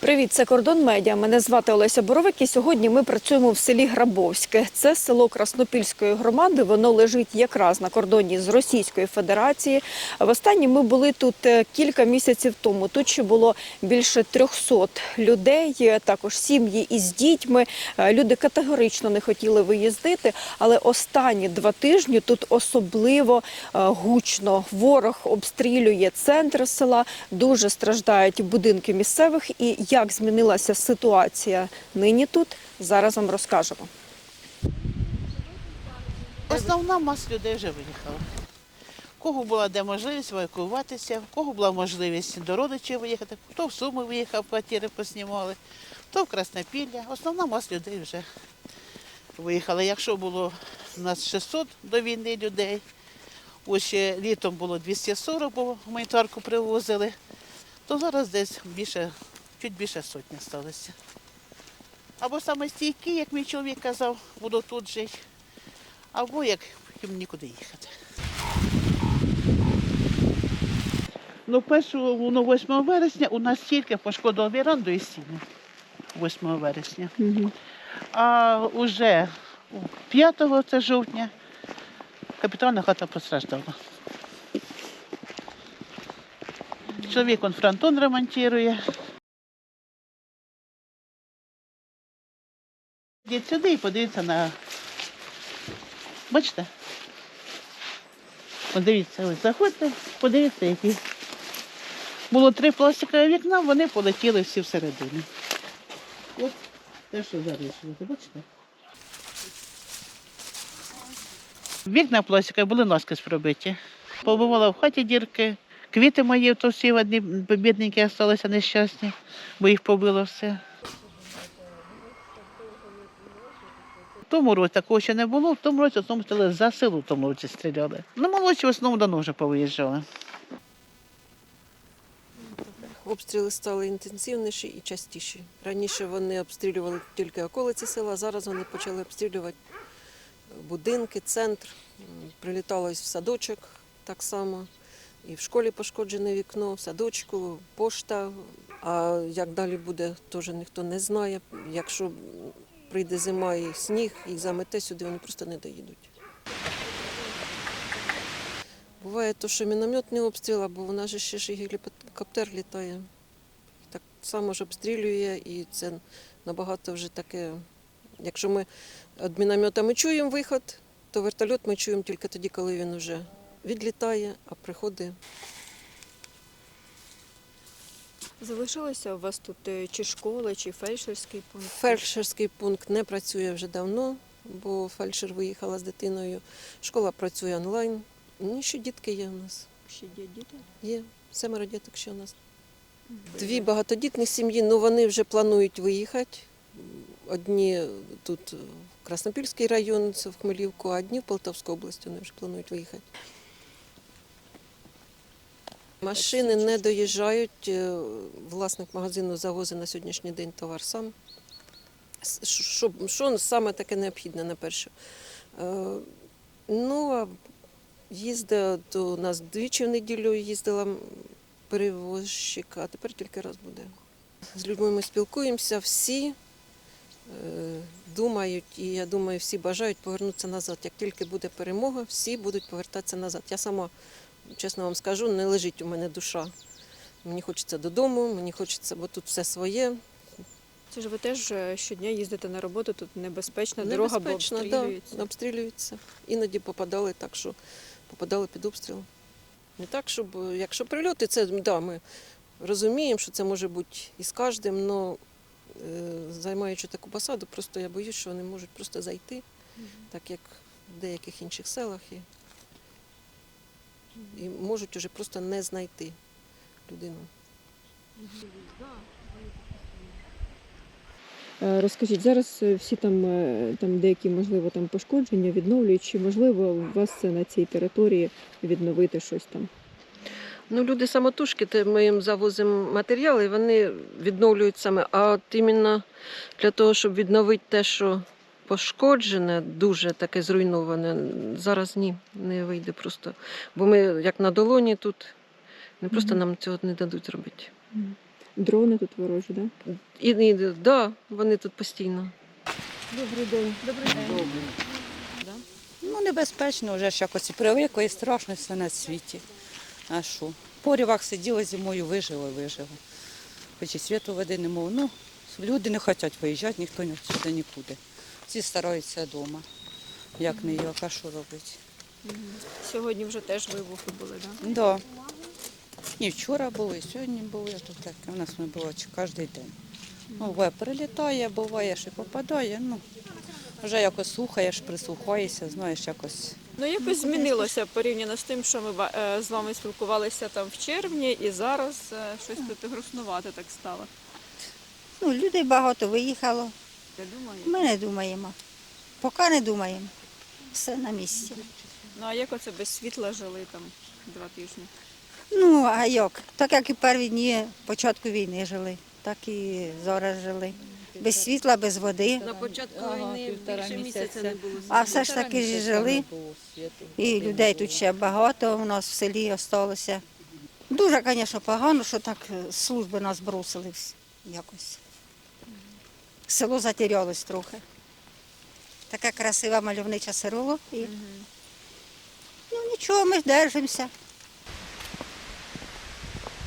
Привіт, це кордон медіа. Мене звати Олеся Боровик. І сьогодні ми працюємо в селі Грабовське. Це село Краснопільської громади. Воно лежить якраз на кордоні з Російської Федерації. Востаннє ми були тут е, кілька місяців тому. Тут ще було більше 300 людей, також сім'ї із дітьми. Е, Люди категорично не хотіли виїздити, але останні два тижні тут особливо е, гучно. Ворог обстрілює центр села, дуже страждають будинки місцевих. І як змінилася ситуація нині тут, зараз вам розкажемо. Основна маса людей вже виїхала. Кого була де можливість евакуюватися, у кого була можливість до родичів виїхати, хто в Суми виїхав, квартири поснімали, хто в Краснопілля. Основна маса людей вже виїхала. Якщо було у нас 600 до війни людей, ось літом було 240, бо гуманітарку привозили, то зараз десь більше, чуть більше сотні сталося. Або саме стійкі, як мій чоловік казав, буду тут жити або як їм нікуди їхати. Ну, першого, ну, 8 вересня у нас тільки пошкодила віранду і стіни. 8 вересня. А вже 5 це жовтня капітальна хата постраждала. Чоловік он фронтон ремонтує. Сюди і подивіться на Бачите? Подивіться, ось заходьте, подивіться, які. Було три пластикові вікна, вони полетіли всі всередину. От те, що залишилося, бачите? Вікна пластикові були наскрізь пробиті. Побувала в хаті дірки. Квіти мої, то всі одні бідненькі залишилися нещасні, бо їх побило все. Тому році такого ще не було, в тому році в основному стріляли за село, в тому році стріляли. Ну, молодші в основному давно вже повиїжджали. Обстріли стали інтенсивніші і частіші. Раніше вони обстрілювали тільки околиці села, зараз вони почали обстрілювати будинки, центр. Прилітало в садочок так само. І в школі пошкоджене вікно, в садочку, пошта. А як далі буде, теж ніхто не знає. Якщо прийде зима і сніг, їх замете сюди, вони просто не доїдуть. Буває то, що мінометний обстріл, у нас же ще ж і гелікоптер літає. Так само ж обстрілює, і це набагато вже таке. Якщо ми від міномета ми чуємо виход, то вертольот ми чуємо тільки тоді, коли він вже відлітає, а приходить. Залишилося у вас тут е, чи школа, чи фельдшерський пункт? Фельдшерський пункт не працює вже давно, бо фельдшер виїхала з дитиною. Школа працює онлайн. Ну, ще дітки є у нас. Ще є діти? Є семеро діток ще у нас. Дві багатодітні сім'ї, ну вони вже планують виїхати. Одні тут в Краснопільський район, це в Хмелівку, а одні в Полтавську область вони вже планують виїхати. Машини не доїжджають. е, Власник магазину завозить на сьогоднішній день товар сам. Що, що саме таке необхідне на перше? Е, Ну, а їздить до нас двічі в неділю їздила перевозчик, а тепер тільки раз буде. З людьми ми спілкуємося, всі е, думають, і я думаю, всі бажають повернутися назад. Як тільки буде перемога, всі будуть повертатися назад. Я сама, чесно вам скажу, не лежить у мене душа. Мені хочеться додому, мені хочеться, бо тут все своє. Це ж ви теж е, щодня їздите на роботу, тут небезпечна дорога, бо обстрілюється. Да, обстрілюються. Іноді попадали так, що попадали під обстріл. Не так, щоб е, якщо прильоти, це да, ми розуміємо, що це може бути і з кожним, але займаючи таку посаду, просто я боюсь, що вони можуть просто зайти, так як в деяких інших селах, і, і можуть уже просто не знайти людину. Е, Розкажіть, зараз е, всі там, е, там деякі, можливо, там пошкодження відновлюють, чи можливо у вас це на цій території відновити щось там? Ну, люди самотужки, то ми їм завозимо матеріали, і вони відновлюють саме. А от іменно для того, щоб відновити те, що пошкоджене, дуже таке зруйноване, зараз ні, не вийде просто. Бо ми як на долоні тут, не просто нам цього не дадуть зробити. Дрони тут ворожі, да? І, і да, вони тут постійно. Добрий день. Добрий день. Ну, небезпечно, вже ж якось і привикло, і страшно все на світі. А що? В порівах сиділи зимою, вижили, вижили. Хоч і світу води не мов. Ну, люди не хочуть виїжджати, ніхто не сюди нікуди. Всі стараються вдома. Як не як, а що робити? Сьогодні вже теж вибухи були, да? Да. І вчора були, і сьогодні були, тут таке. У нас не було кожен день. Ну, прилітає, буває, що попадає. Ну, вже якось слухаєш, прислухаєшся, знаєш, якось. Ну якось змінилося порівняно з тим, що ми е, з вами спілкувалися там в червні, і зараз е, щось тут грустнувати так стало. Ну, людей багато виїхало. Я думаю. Ми не думаємо. Поки не думаємо. Все на місці. Ну а як оце без світла жили там два тижні? Ну, а як? Так як і перші дні початку війни жили, так і зараз жили. Без світла, без води. На початку Ага, війни півтора більше місяця. місяця не було. А все ж таки ж жили. І людей тут ще багато у нас в селі залишилося. Дуже, звісно, погано, що так служби нас бросили якось. Село затерялось трохи. Таке красиве мальовниче село. І... Ну нічого, ми держимося.